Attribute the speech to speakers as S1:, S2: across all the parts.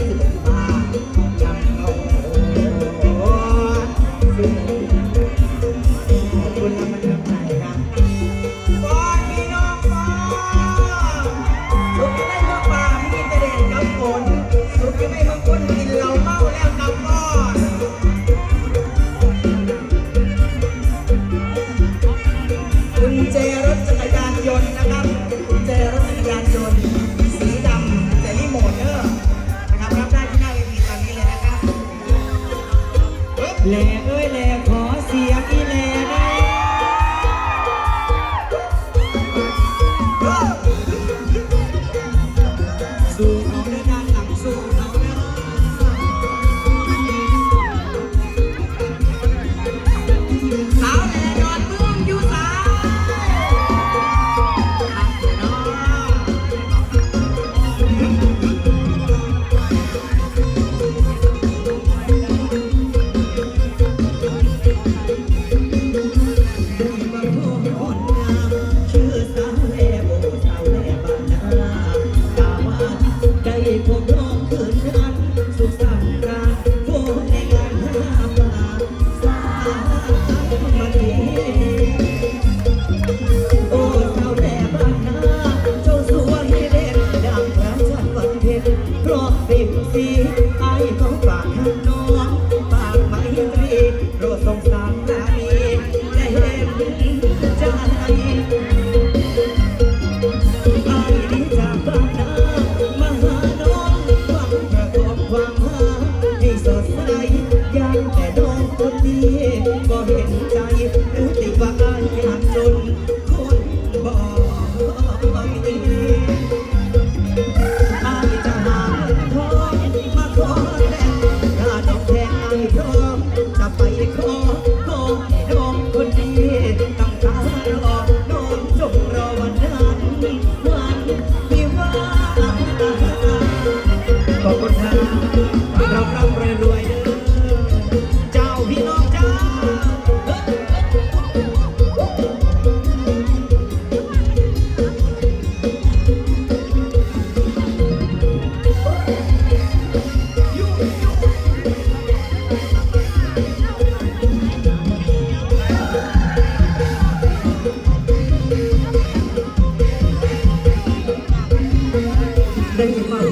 S1: จะเห็นว่า แล้ย
S2: เอ้ยแหล่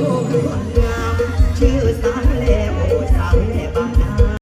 S1: โอคนงามชื่อสาวแล้วสาวแม่บ้าน